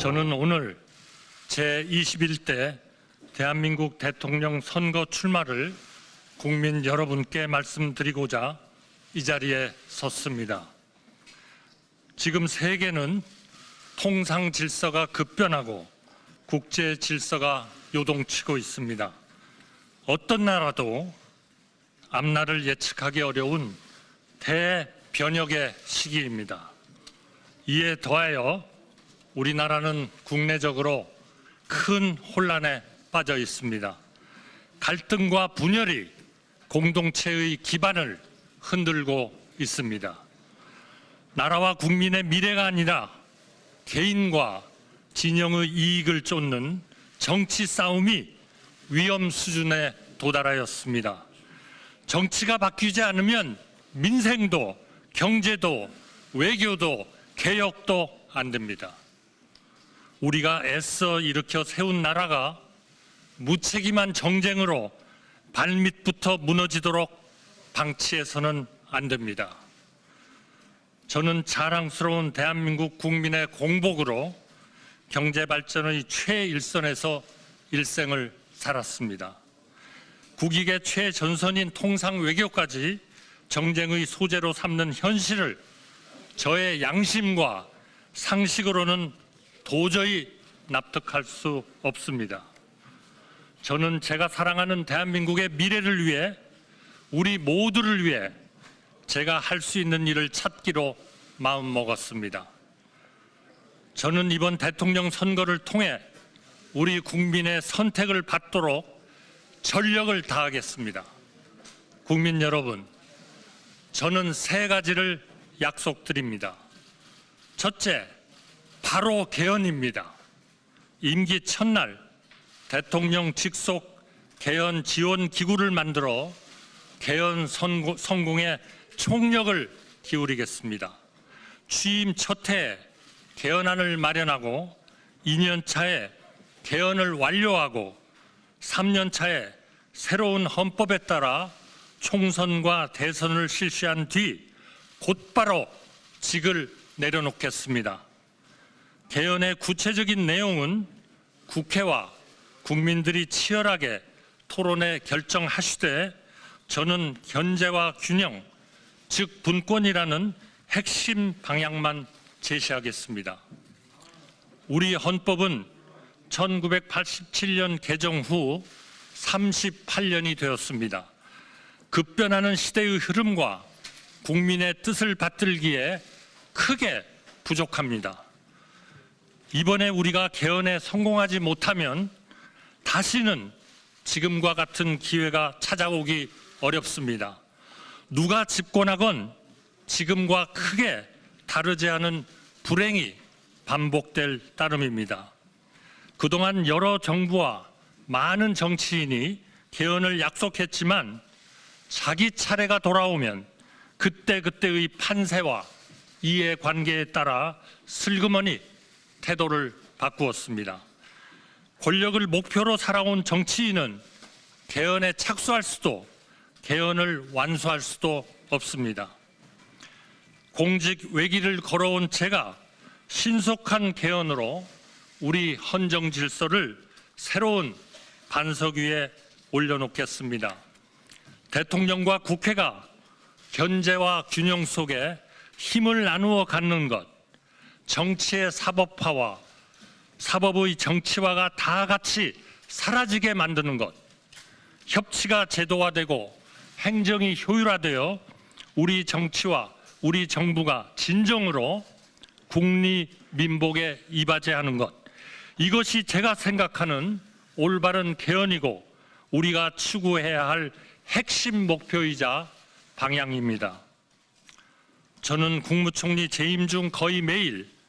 저는 오늘 제21대 대한민국 대통령 선거 출마를 국민 여러분께 말씀드리고자 이 자리에 섰습니다. 지금 세계는 통상 질서가 급변하고 국제 질서가 요동치고 있습니다. 어떤 나라도 앞날을 예측하기 어려운 대변혁의 시기입니다. 이에 더하여 우리나라는 국내적으로 큰 혼란에 빠져 있습니다. 갈등과 분열이 공동체의 기반을 흔들고 있습니다. 나라와 국민의 미래가 아니라 개인과 진영의 이익을 쫓는 정치 싸움이 위험 수준에 도달하였습니다. 정치가 바뀌지 않으면 민생도 경제도 외교도 개혁도 안 됩니다. 우리가 애써 일으켜 세운 나라가 무책임한 정쟁으로 발밑부터 무너지도록 방치해서는 안 됩니다. 저는 자랑스러운 대한민국 국민의 공복으로 경제 발전의 최일선에서 일생을 살았습니다. 국익의 최전선인 통상 외교까지 정쟁의 소재로 삼는 현실을 저의 양심과 상식으로는 도저히 납득할 수 없습니다. 저는 제가 사랑하는 대한민국의 미래를 위해 우리 모두를 위해 제가 할 수 있는 일을 찾기로 마음먹었습니다. 저는 이번 대통령 선거를 통해 우리 국민의 선택을 받도록 전력을 다하겠습니다. 국민 여러분, 저는 세 가지를 약속드립니다. 첫째, 바로 개헌입니다. 임기 첫날 대통령 직속 개헌 지원 기구를 만들어 개헌 성공- 성공에 총력을 기울이겠습니다. 취임 첫해 개헌안을 마련하고 2년 차에 개헌을 완료하고 3년 차에 새로운 헌법에 따라 총선과 대선을 실시한 뒤 곧바로 직을 내려놓겠습니다. 개헌의 구체적인 내용은 국회와 국민들이 치열하게 토론해 결정하시되 저는 견제와 균형, 즉 분권이라는 핵심 방향만 제시하겠습니다. 우리 헌법은 1987년 개정 후 38년이 되었습니다. 급변하는 시대의 흐름과 국민의 뜻을 받들기에 크게 부족합니다. 이번에 우리가 개헌에 성공하지 못하면 다시는 지금과 같은 기회가 찾아오기 어렵습니다. 누가 집권하건 지금과 크게 다르지 않은 불행이 반복될 따름입니다. 그동안 여러 정부와 많은 정치인이 개헌을 약속했지만 자기 차례가 돌아오면 그때그때의 판세와 이해관계에 따라 슬그머니 태도를 바꾸었습니다. 권력을 목표로 살아온 정치인은 개헌에 착수할 수도 개헌을 완수할 수도 없습니다. 공직 외기를 걸어온 제가 신속한 개헌으로 우리 헌정 질서를 새로운 반석 위에 올려놓겠습니다. 대통령과 국회가 견제와 균형 속에 힘을 나누어 갖는 것, 정치의 사법화와 사법의 정치화가 다 같이 사라지게 만드는 것, 협치가 제도화되고 행정이 효율화되어 우리 정치와 우리 정부가 진정으로 국리 민복에 이바지하는 것, 이것이 제가 생각하는 올바른 개헌이고 우리가 추구해야 할 핵심 목표이자 방향입니다. 저는 국무총리 재임 중 거의 매일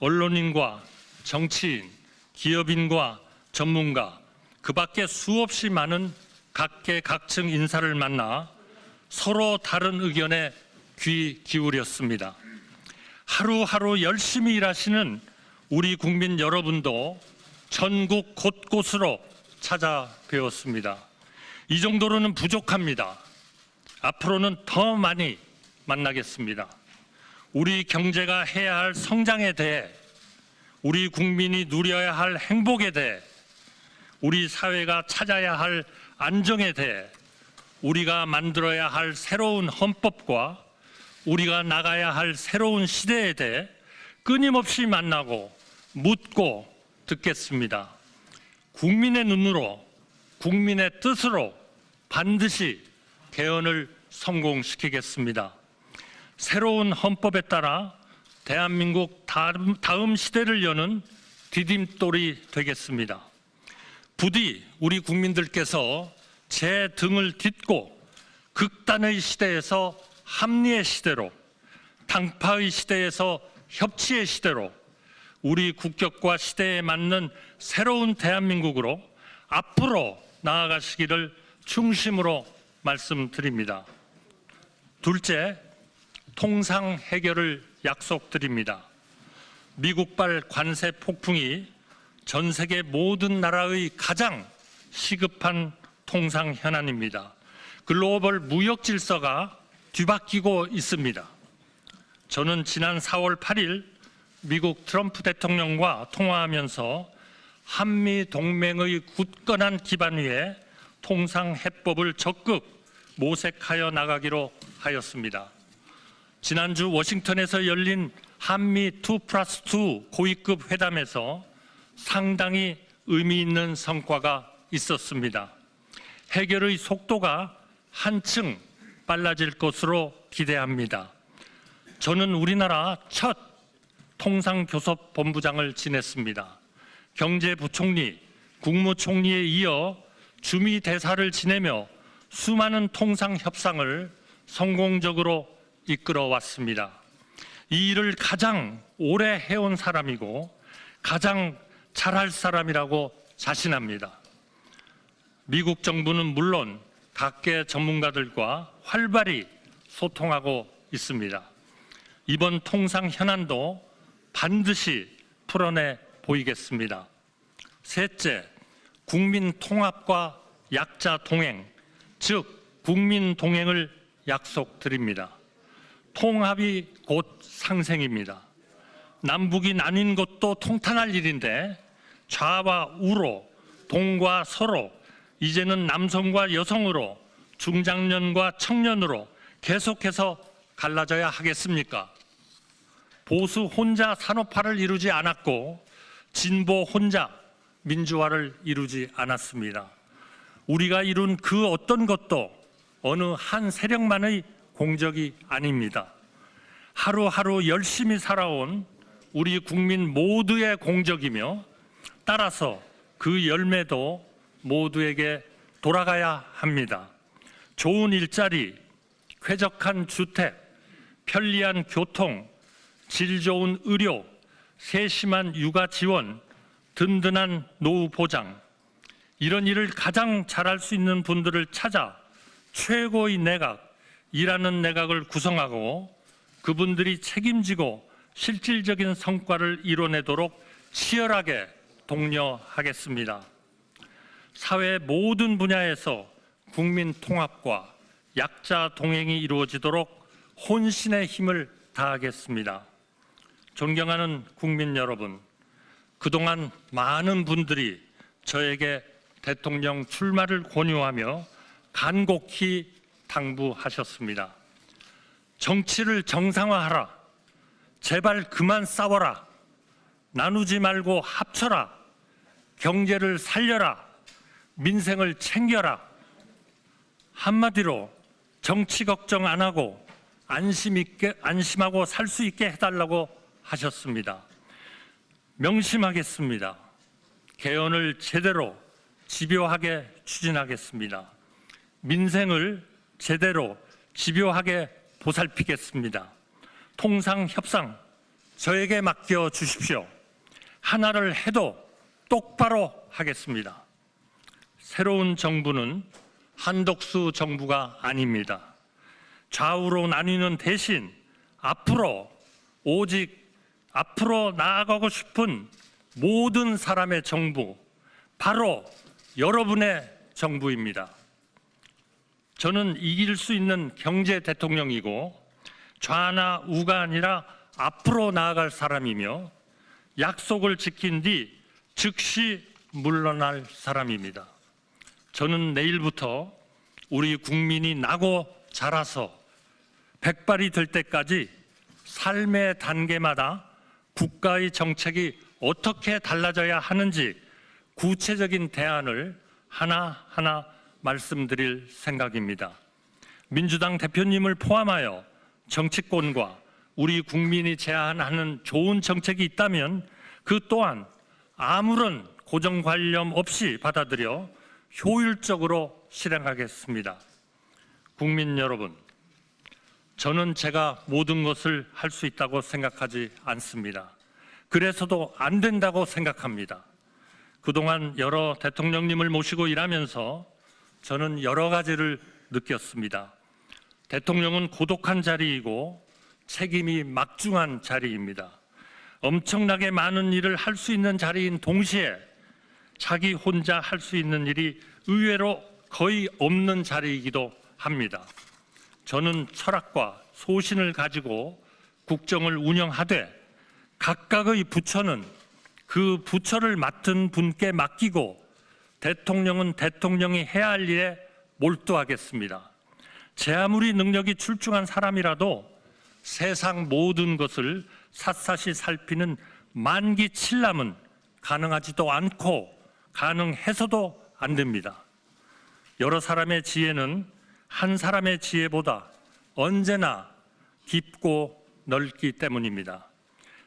언론인과 정치인, 기업인과 전문가, 그 밖에 수없이 많은 각계각층 인사를 만나 서로 다른 의견에 귀 기울였습니다. 하루하루 열심히 일하시는 우리 국민 여러분도 전국 곳곳으로 찾아뵈었습니다. 이 정도로는 부족합니다. 앞으로는 더 많이 만나겠습니다. 우리 경제가 해야 할 성장에 대해 우리 국민이 누려야 할 행복에 대해 우리 사회가 찾아야 할 안정에 대해 우리가 만들어야 할 새로운 헌법과 우리가 나가야 할 새로운 시대에 대해 끊임없이 만나고 묻고 듣겠습니다. 국민의 눈으로 국민의 뜻으로 반드시 개헌을 성공시키겠습니다. 새로운 헌법에 따라 대한민국 다음, 시대를 여는 디딤돌이 되겠습니다. 부디 우리 국민들께서 제 등을 딛고 극단의 시대에서 합리의 시대로 당파의 시대에서 협치의 시대로 우리 국격과 시대에 맞는 새로운 대한민국으로 앞으로 나아가시기를 중심으로 말씀드립니다. 둘째, 통상 해결을 약속드립니다. 미국발 관세 폭풍이 전 세계 모든 나라의 가장 시급한 통상 현안입니다. 글로벌 무역 질서가 뒤바뀌고 있습니다. 저는 지난 4월 8일 미국 트럼프 대통령과 통화하면서 한미 동맹의 굳건한 기반 위에 통상 해법을 적극 모색하여 나가기로 하였습니다. 지난주 워싱턴에서 열린 한미 2 플러스 2 고위급 회담에서 상당히 의미 있는 성과가 있었습니다. 해결의 속도가 한층 빨라질 것으로 기대합니다. 저는 우리나라 첫 통상교섭본부장을 지냈습니다. 경제부총리, 국무총리에 이어 주미 대사를 지내며 수많은 통상 협상을 성공적으로 이끌어 왔습니다. 이 일을 가장 오래 해온 사람이고 가장 잘할 사람이라고 자신합니다. 미국 정부는 물론 각계 전문가들과 활발히 소통하고 있습니다. 이번 통상 현안도 반드시 풀어내 보이겠습니다. 셋째, 국민 통합과 약자 동행, 즉 국민 동행을 약속드립니다. 통합이 곧 상생입니다. 남북이 나뉜 것도 통탄할 일인데 좌와 우로 동과 서로 이제는 남성과 여성으로 중장년과 청년으로 계속해서 갈라져야 하겠습니까? 보수 혼자 산업화를 이루지 않았고 진보 혼자 민주화를 이루지 않았습니다. 우리가 이룬 그 어떤 것도 어느 한 세력만의 공적이 아닙니다. 하루하루 열심히 살아온 우리 국민 모두의 공적이며 따라서 그 열매도 모두에게 돌아가야 합니다. 좋은 일자리, 쾌적한 주택, 편리한 교통, 질 좋은 의료, 세심한 육아 지원, 든든한 노후 보장, 이런 일을 가장 잘할 수 있는 분들을 찾아 최고의 내각, 일하는 내각을 구성하고 그분들이 책임지고 실질적인 성과를 이뤄내도록 치열하게 독려하겠습니다. 사회 모든 분야에서 국민 통합과 약자 동행이 이루어지도록 혼신의 힘을 다하겠습니다. 존경하는 국민 여러분, 그동안 많은 분들이 저에게 대통령 출마를 권유하며 간곡히 당부하셨습니다. 정치를 정상화하라. 제발 그만 싸워라. 나누지 말고 합쳐라. 경제를 살려라. 민생을 챙겨라. 한마디로 정치 걱정 안 하고 안심 있게 안심하고 살 수 있게 해달라고 하셨습니다. 명심하겠습니다. 개헌을 제대로 집요하게 추진하겠습니다. 민생을 제대로 집요하게 보살피겠습니다. 통상 협상 저에게 맡겨 주십시오. 하나를 해도 똑바로 하겠습니다. 새로운 정부는 한덕수 정부가 아닙니다. 좌우로 나뉘는 대신 앞으로 오직 앞으로 나아가고 싶은 모든 사람의 정부, 바로 여러분의 정부입니다. 저는 이길 수 있는 경제 대통령이고 좌나 우가 아니라 앞으로 나아갈 사람이며 약속을 지킨 뒤 즉시 물러날 사람입니다. 저는 내일부터 우리 국민이 나고 자라서 백발이 될 때까지 삶의 단계마다 국가의 정책이 어떻게 달라져야 하는지 구체적인 대안을 하나하나 말씀드릴 생각입니다. 민주당 대표님을 포함하여 정치권과 우리 국민이 제안하는 좋은 정책이 있다면 그 또한 아무런 고정관념 없이 받아들여 효율적으로 실행하겠습니다. 국민 여러분, 저는 제가 모든 것을 할 수 있다고 생각하지 않습니다. 그래서도 안 된다고 생각합니다. 그동안 여러 대통령님을 모시고 일하면서 저는 여러 가지를 느꼈습니다. 대통령은 고독한 자리이고 책임이 막중한 자리입니다. 엄청나게 많은 일을 할 수 있는 자리인 동시에 자기 혼자 할 수 있는 일이 의외로 거의 없는 자리이기도 합니다. 저는 철학과 소신을 가지고 국정을 운영하되 각각의 부처는 그 부처를 맡은 분께 맡기고 대통령은 대통령이 해야 할 일에 몰두하겠습니다. 제 아무리 능력이 출중한 사람이라도 세상 모든 것을 샅샅이 살피는 만기 칠남은 가능하지도 않고 가능해서도 안 됩니다. 여러 사람의 지혜는 한 사람의 지혜보다 언제나 깊고 넓기 때문입니다.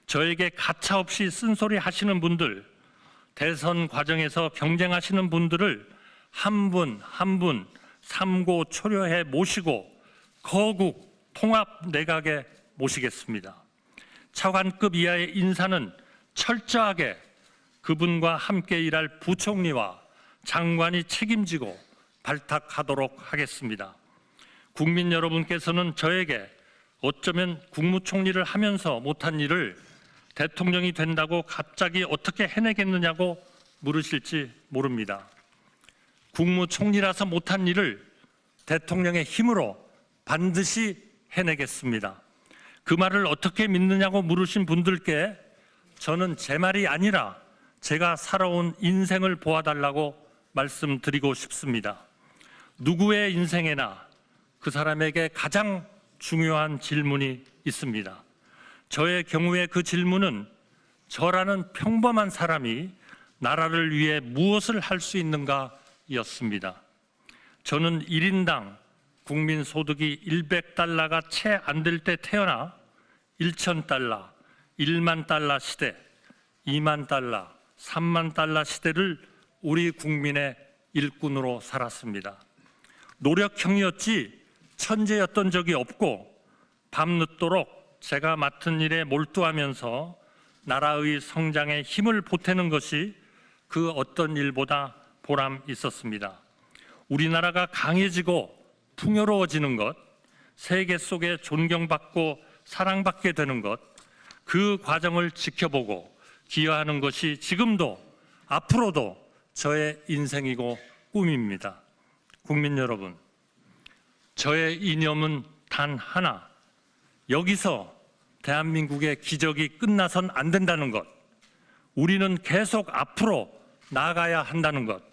저에게 가차없이 쓴소리 하시는 분들, 대선 과정에서 경쟁하시는 분들을 한 분 한 분 삼고 초려해 모시고 거국 통합 내각에 모시겠습니다. 차관급 이하의 인사는 철저하게 그분과 함께 일할 부총리와 장관이 책임지고 발탁하도록 하겠습니다. 국민 여러분께서는 저에게 어쩌면 국무총리를 하면서 못한 일을 대통령이 된다고 갑자기 어떻게 해내겠느냐고 물으실지 모릅니다. 국무총리라서 못한 일을 대통령의 힘으로 반드시 해내겠습니다. 그 말을 어떻게 믿느냐고 물으신 분들께 저는 제 말이 아니라 제가 살아온 인생을 보아달라고 말씀드리고 싶습니다. 누구의 인생에나 그 사람에게 가장 중요한 질문이 있습니다. 저의 경우에 그 질문은 저라는 평범한 사람이 나라를 위해 무엇을 할 수 있는가 였습니다. 저는 1인당 국민 소득이 100달러가 채 안 될 때 태어나 1,000달러, 1만 달러 시대, 2만 달러, 3만 달러 시대를 우리 국민의 일꾼으로 살았습니다. 노력형이었지 천재였던 적이 없고 밤늦도록 제가 맡은 일에 몰두하면서 나라의 성장에 힘을 보태는 것이 그 어떤 일보다 보람 있었습니다. 우리나라가 강해지고 풍요로워지는 것, 세계 속에 존경받고 사랑받게 되는 것, 그 과정을 지켜보고 기여하는 것이 지금도 앞으로도 저의 인생이고 꿈입니다. 국민 여러분, 저의 이념은 단 하나. 여기서 대한민국의 기적이 끝나선 안 된다는 것. 우리는 계속 앞으로 나아가야 한다는 것.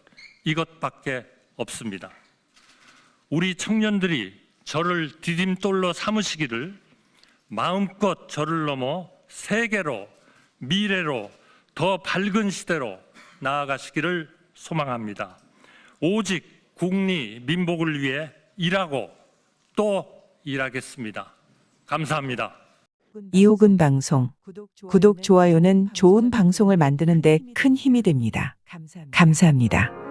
이것밖에 없습니다. 우리 청년들이 저를 디딤돌로 삼으시기를 마음껏 저를 넘어 세계로 미래로 더 밝은 시대로 나아가시기를 소망합니다. 오직 국리 민복을 위해 일하고 또 일하겠습니다. 감사합니다. 이호근 방송 구독 좋아요는 좋은 방송을 만드는데 큰 힘이 됩니다. 감사합니다.